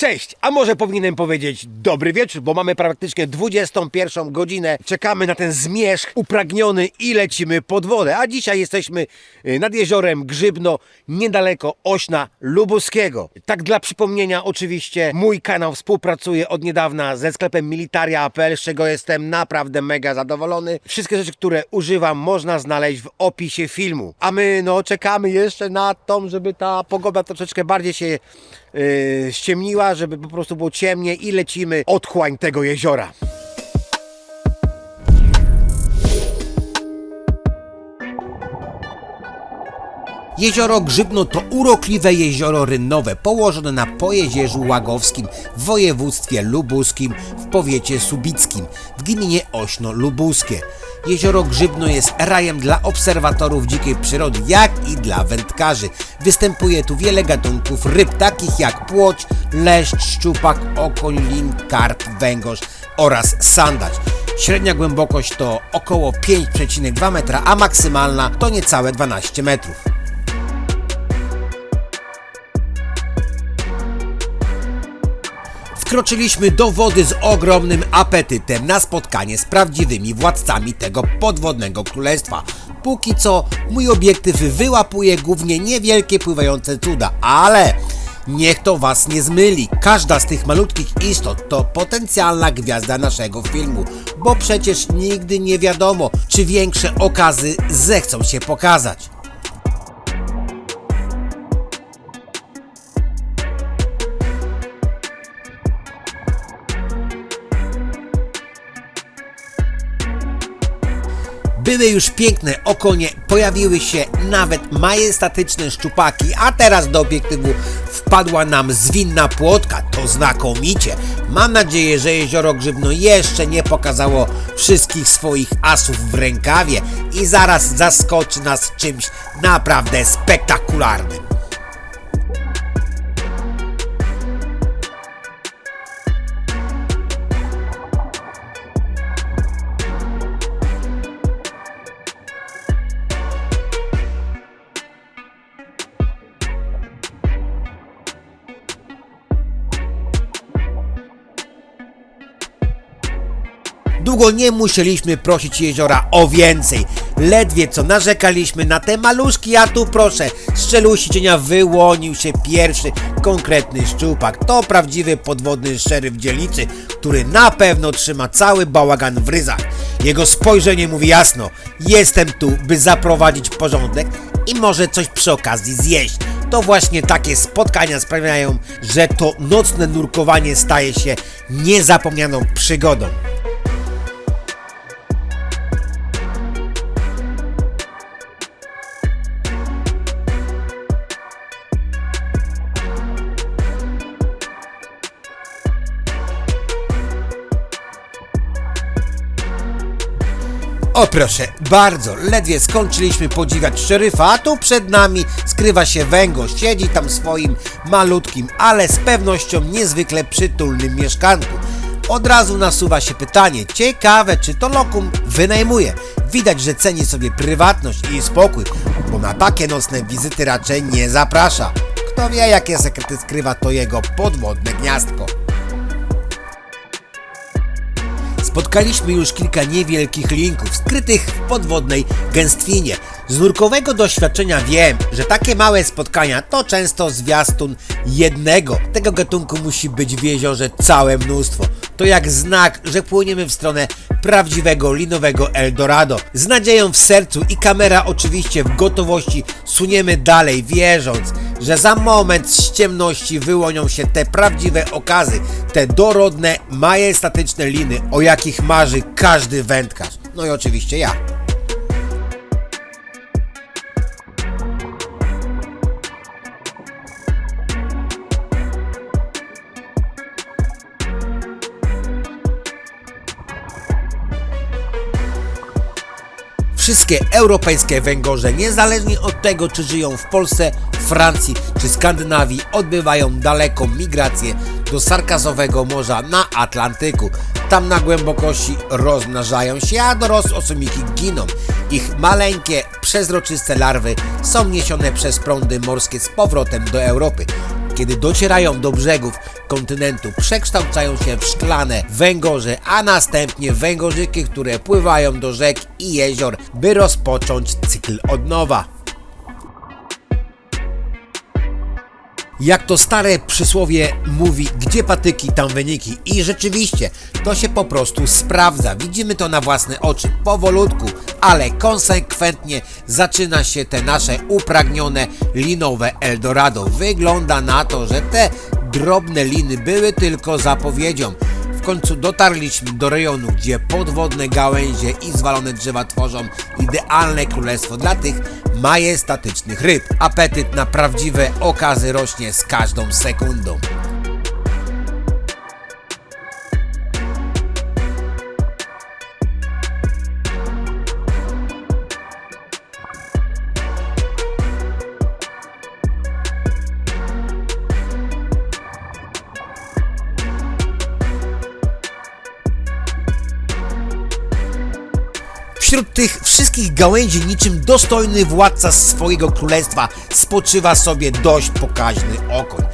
Cześć, a może powinienem powiedzieć dobry wieczór, bo mamy praktycznie 21 godzinę. Czekamy na ten zmierzch upragniony i lecimy pod wodę. A dzisiaj jesteśmy y, nad jeziorem Grzybno, niedaleko Ośna Lubuskiego. Tak dla przypomnienia, oczywiście mój kanał współpracuje od niedawna ze sklepem militaria.pl, z czego jestem naprawdę mega zadowolony. Wszystkie rzeczy, które używam, można znaleźć w opisie filmu. A my no czekamy jeszcze na tą, żeby ta pogoda troszeczkę bardziej się yy, ściemniła, żeby po prostu było ciemniej i lecimy otchłań tego jeziora. Jezioro Grzybno to urokliwe jezioro rynnowe położone na Pojezierzu Łagowskim w województwie lubuskim w powiecie subickim w gminie Ośno Lubuskie. Jezioro Grzybno jest rajem dla obserwatorów dzikiej przyrody, jak i dla wędkarzy. Występuje tu wiele gatunków ryb, takich jak płoć, leszcz, szczupak, okoń, lin, karp, węgorz oraz sandacz. Średnia głębokość to około 5,2 metra, a maksymalna to niecałe 12 metrów. Wkroczyliśmy do wody z ogromnym apetytem na spotkanie z prawdziwymi władcami tego podwodnego królestwa. Póki co mój obiektyw wyłapuje głównie niewielkie pływające cuda, ale niech to was nie zmyli. Każda z tych malutkich istot to potencjalna gwiazda naszego filmu, bo przecież nigdy nie wiadomo, czy większe okazy zechcą się pokazać. Były już piękne okonie, pojawiły się nawet majestatyczne szczupaki, a teraz do obiektywu wpadła nam zwinna płotka. To znakomicie. Mam nadzieję, że jezioro Grzybno jeszcze nie pokazało wszystkich swoich asów w rękawie i zaraz zaskoczy nas czymś naprawdę spektakularnym. Długo nie musieliśmy prosić jeziora o więcej. Ledwie co narzekaliśmy na te maluszki, a tu proszę, z czeluści cienia wyłonił się pierwszy konkretny szczupak. To prawdziwy podwodny szeryf dzielnicy, który na pewno trzyma cały bałagan w ryzach. Jego spojrzenie mówi jasno, jestem tu, by zaprowadzić porządek i może coś przy okazji zjeść. To właśnie takie spotkania sprawiają, że to nocne nurkowanie staje się niezapomnianą przygodą. O proszę, bardzo, ledwie skończyliśmy podziwiać szeryfa, a tu przed nami skrywa się węgorz, siedzi tam swoim malutkim, ale z pewnością niezwykle przytulnym mieszkanku. Od razu nasuwa się pytanie, ciekawe czy to lokum wynajmuje. Widać, że ceni sobie prywatność i spokój, bo na takie nocne wizyty raczej nie zaprasza. Kto wie jakie sekrety skrywa to jego podwodne gniazdko. Spotkaliśmy już kilka niewielkich linków skrytych w podwodnej gęstwinie. Z nurkowego doświadczenia wiem, że takie małe spotkania to często zwiastun jednego. Tego gatunku musi być w jeziorze całe mnóstwo. To jak znak, że płyniemy w stronę prawdziwego linowego Eldorado. Z nadzieją w sercu i kamera oczywiście w gotowości suniemy dalej, wierząc, że za moment z ciemności wyłonią się te prawdziwe okazy, te dorodne, majestatyczne liny, o jakich marzy każdy wędkarz. No i oczywiście ja. Wszystkie europejskie węgorze, niezależnie od tego, czy żyją w Polsce, Francji czy Skandynawii, odbywają daleką migrację do sarkazowego morza na Atlantyku. Tam na głębokości rozmnażają się, a dorosłe osomiki giną. Ich maleńkie, przezroczyste larwy są niesione przez prądy morskie z powrotem do Europy. Kiedy docierają do brzegów kontynentu, przekształcają się w szklane węgorze, a następnie węgorzyki, które pływają do rzek i jezior, by rozpocząć cykl od nowa. Jak to stare przysłowie mówi, gdzie patyki, tam wyniki. I rzeczywiście, to się po prostu sprawdza. Widzimy to na własne oczy, powolutku, ale konsekwentnie zaczyna się te nasze upragnione linowe Eldorado. Wygląda na to, że te drobne liny były tylko zapowiedzią. Końcu dotarliśmy do rejonu, gdzie podwodne gałęzie i zwalone drzewa tworzą idealne królestwo dla tych majestatycznych ryb. Apetyt na prawdziwe okazy rośnie z każdą sekundą. Wśród tych wszystkich gałęzi, niczym dostojny władca swojego królestwa, spoczywa sobie dość pokaźny okoń.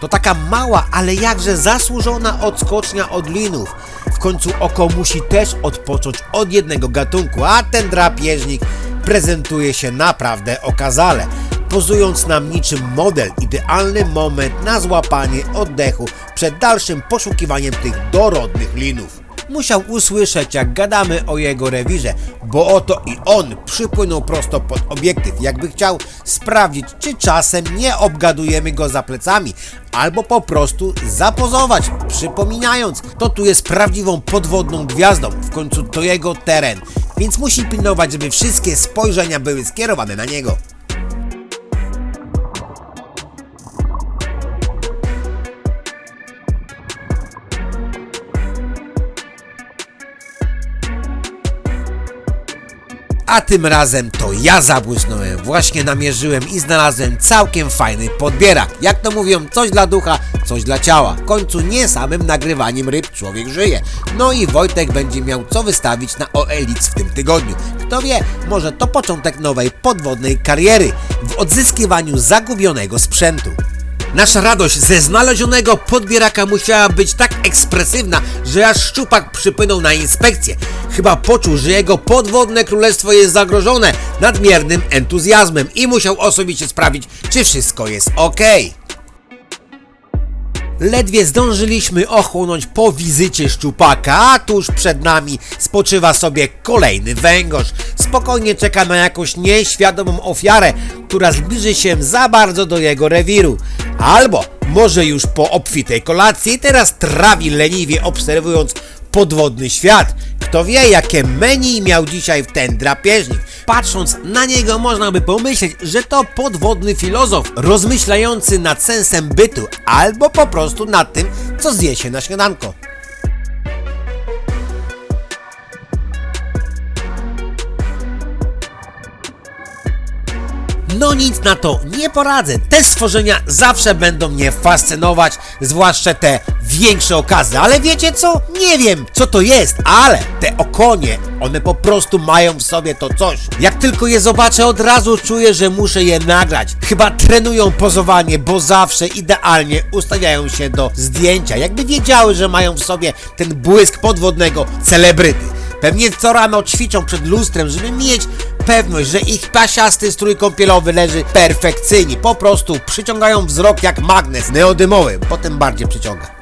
To taka mała, ale jakże zasłużona odskocznia od linów. W końcu oko musi też odpocząć od jednego gatunku, a ten drapieżnik prezentuje się naprawdę okazale. Pozując nam niczym model, idealny moment na złapanie oddechu przed dalszym poszukiwaniem tych dorodnych linów musiał usłyszeć, jak gadamy o jego rewirze, bo oto i on przypłynął prosto pod obiektyw, jakby chciał sprawdzić, czy czasem nie obgadujemy go za plecami, albo po prostu zapozować, przypominając, to tu jest prawdziwą podwodną gwiazdą, w końcu to jego teren, więc musi pilnować, żeby wszystkie spojrzenia były skierowane na niego. A tym razem to ja zabłysnąłem. Właśnie namierzyłem i znalazłem całkiem fajny podbierak. Jak to mówią, coś dla ducha, coś dla ciała. W końcu nie samym nagrywaniem ryb człowiek żyje. No i Wojtek będzie miał co wystawić na OLX w tym tygodniu. Kto wie, może to początek nowej podwodnej kariery w odzyskiwaniu zagubionego sprzętu. Nasza radość ze znalezionego podbieraka musiała być tak ekspresywna, że aż szczupak przypłynął na inspekcję. Chyba poczuł, że jego podwodne królestwo jest zagrożone nadmiernym entuzjazmem i musiał osobiście sprawdzić, czy wszystko jest ok. Ledwie zdążyliśmy ochłonąć po wizycie szczupaka, a tuż przed nami spoczywa sobie kolejny węgorz. Spokojnie czeka na jakąś nieświadomą ofiarę, która zbliży się za bardzo do jego rewiru. Albo może już po obfitej kolacji teraz trawi leniwie obserwując podwodny świat. Kto wie, jakie menu miał dzisiaj ten drapieżnik. Patrząc na niego, można by pomyśleć, że to podwodny filozof, rozmyślający nad sensem bytu, albo po prostu nad tym, co zje się na śniadanko. No nic na to, nie poradzę. Te stworzenia zawsze będą mnie fascynować, zwłaszcza te większe okazy. Ale wiecie co? Nie wiem, co to jest, ale te okonie, one po prostu mają w sobie to coś. Jak tylko je zobaczę, od razu czuję, że muszę je nagrać. Chyba trenują pozowanie, bo zawsze idealnie ustawiają się do zdjęcia. Jakby wiedziały, że mają w sobie ten błysk podwodnego celebryty. Pewnie co rano ćwiczą przed lustrem, żeby mieć pewność, że ich pasiasty strój kąpielowy leży perfekcyjnie. Po prostu przyciągają wzrok jak magnes neodymowy, potem bardziej przyciąga.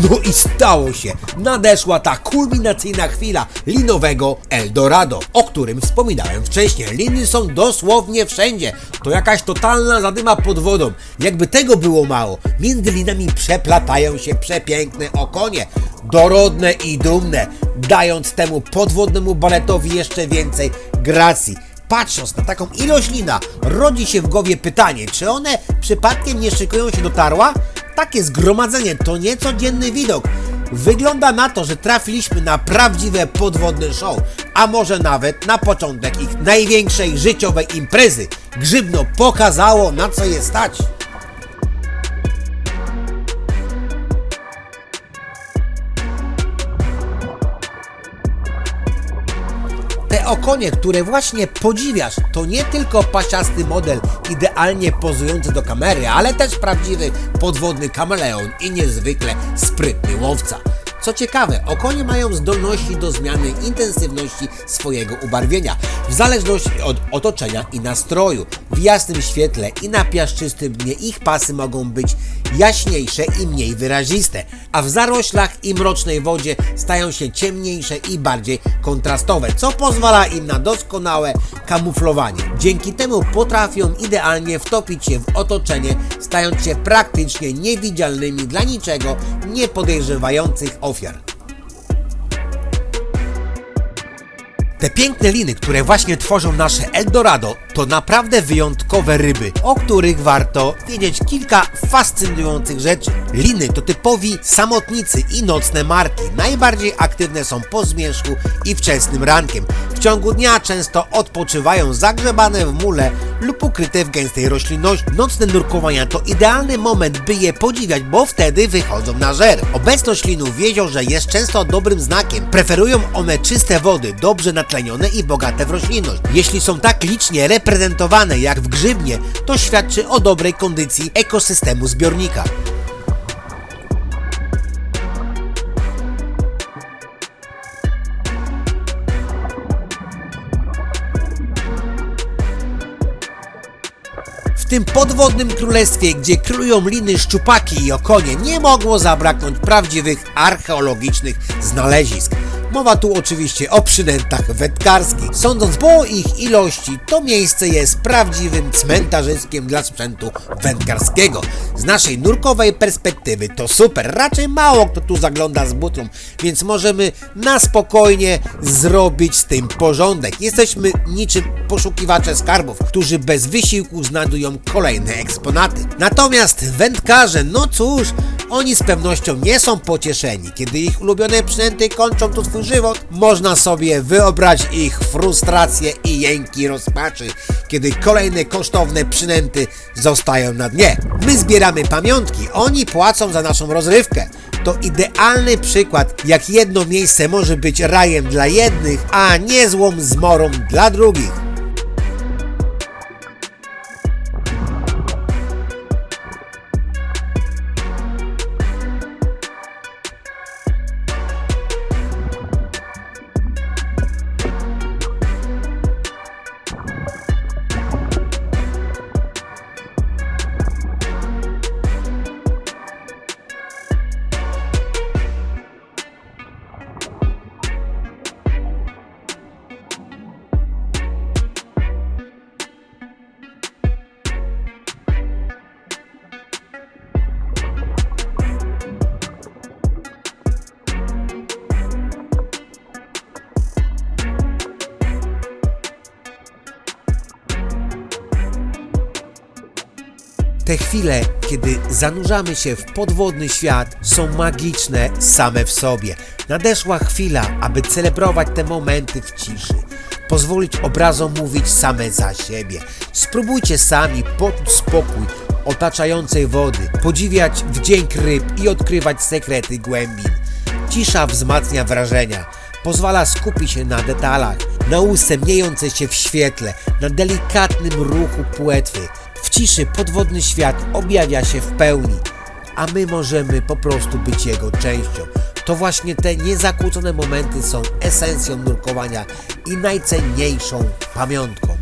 No i stało się. Nadeszła ta kulminacyjna chwila linowego Eldorado, o którym wspominałem wcześniej. Liny są dosłownie wszędzie. To jakaś totalna zadyma pod wodą. Jakby tego było mało, między linami przeplatają się przepiękne okonie. Dorodne i dumne, dając temu podwodnemu baletowi jeszcze więcej gracji. Patrząc na taką ilość lina, rodzi się w głowie pytanie, czy one przypadkiem nie szykują się do tarła? Takie zgromadzenie to niecodzienny widok. Wygląda na to, że trafiliśmy na prawdziwe podwodne show, a może nawet na początek ich największej życiowej imprezy. Grzybno pokazało, na co je stać. Okonie, które właśnie podziwiasz, to nie tylko pasiasty model idealnie pozujący do kamery, ale też prawdziwy podwodny kameleon i niezwykle sprytny łowca. Co ciekawe, okonie mają zdolności do zmiany intensywności swojego ubarwienia w zależności od otoczenia i nastroju. W jasnym świetle i na piaszczystym dnie ich pasy mogą być jaśniejsze i mniej wyraziste, a w zaroślach i mrocznej wodzie stają się ciemniejsze i bardziej kontrastowe, co pozwala im na doskonałe kamuflowanie. Dzięki temu potrafią idealnie wtopić się w otoczenie, stając się praktycznie niewidzialnymi dla niczego nie podejrzewających ofiar. Te piękne liny, które właśnie tworzą nasze Eldorado, to naprawdę wyjątkowe ryby, o których warto wiedzieć kilka fascynujących rzeczy. Liny to typowi samotnicy i nocne marki. Najbardziej aktywne są po zmierzchu i wczesnym rankiem. W ciągu dnia często odpoczywają zagrzebane w mule lub ukryte w gęstej roślinności. Nocne nurkowania to idealny moment, by je podziwiać, bo wtedy wychodzą na żer. Obecność linów w jeziorze jest często dobrym znakiem. Preferują one czyste wody, dobrze natlenione i bogate w roślinność. Jeśli są tak licznie reprezentowane jak w grzybnie, to świadczy o dobrej kondycji ekosystemu zbiornika. W tym podwodnym królestwie, gdzie królują liny, szczupaki i okonie, nie mogło zabraknąć prawdziwych archeologicznych znalezisk. Mowa tu oczywiście o przynętach wędkarskich. Sądząc po ich ilości, to miejsce jest prawdziwym cmentarzyskiem dla sprzętu wędkarskiego. Z naszej nurkowej perspektywy to super. Raczej mało kto tu zagląda z butlą, więc możemy na spokojnie zrobić z tym porządek. Jesteśmy niczym poszukiwacze skarbów, którzy bez wysiłku znajdują kolejne eksponaty. Natomiast wędkarze, no cóż, oni z pewnością nie są pocieszeni. Kiedy ich ulubione przynęty kończą tu swój żywot, można sobie wyobrazić ich frustrację i jęki rozpaczy, kiedy kolejne kosztowne przynęty zostają na dnie. My zbieramy pamiątki, oni płacą za naszą rozrywkę. To idealny przykład, jak jedno miejsce może być rajem dla jednych, a niezłą zmorą dla drugich. Chwile, kiedy zanurzamy się w podwodny świat, są magiczne same w sobie. Nadeszła chwila, aby celebrować te momenty w ciszy. Pozwolić obrazom mówić same za siebie. Spróbujcie sami poczuć spokój otaczającej wody, podziwiać wdzięk ryb i odkrywać sekrety głębin. Cisza wzmacnia wrażenia, pozwala skupić się na detalach, na łusce miejące się w świetle, na delikatnym ruchu płetwy. W ciszy podwodny świat objawia się w pełni, a my możemy po prostu być jego częścią. To właśnie te niezakłócone momenty są esencją nurkowania i najcenniejszą pamiątką.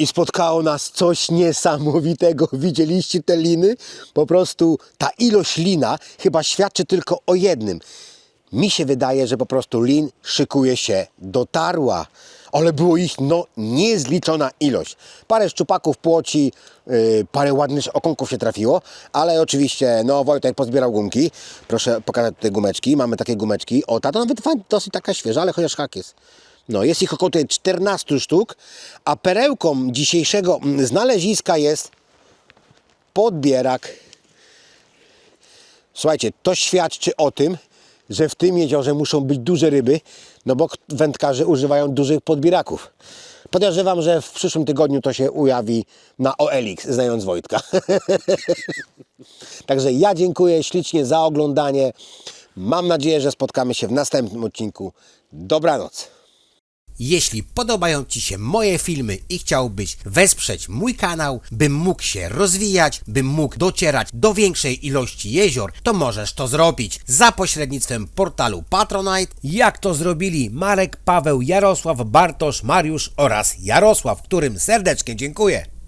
I spotkało nas coś niesamowitego. Widzieliście te liny? Po prostu ta ilość lina chyba świadczy tylko o jednym. Mi się wydaje, że po prostu lin szykuje się do tarła. Ale było ich no niezliczona ilość. Parę szczupaków, płoci, yy, parę ładnych okonków się trafiło, ale oczywiście, no Wojtek pozbierał gumki. Proszę pokazać tutaj gumeczki. Mamy takie gumeczki. O, ta to nawet dosyć taka świeża, ale chociaż hak jest. No, jest ich około tutaj 14 sztuk, a perełką dzisiejszego mm, znaleziska jest podbierak. Słuchajcie, to świadczy o tym, że w tym jeziorze muszą być duże ryby, no bo wędkarze używają dużych podbieraków. Podejrzewam, że w przyszłym tygodniu to się ujawi na OLX, znając Wojtka. Także ja dziękuję ślicznie za oglądanie. Mam nadzieję, że spotkamy się w następnym odcinku. Dobranoc. Jeśli podobają Ci się moje filmy i chciałbyś wesprzeć mój kanał, bym mógł się rozwijać, bym mógł docierać do większej ilości jezior, to możesz to zrobić za pośrednictwem portalu Patronite, jak to zrobili Marek, Paweł, Jarosław, Bartosz, Mariusz oraz Jarosław, którym serdecznie dziękuję.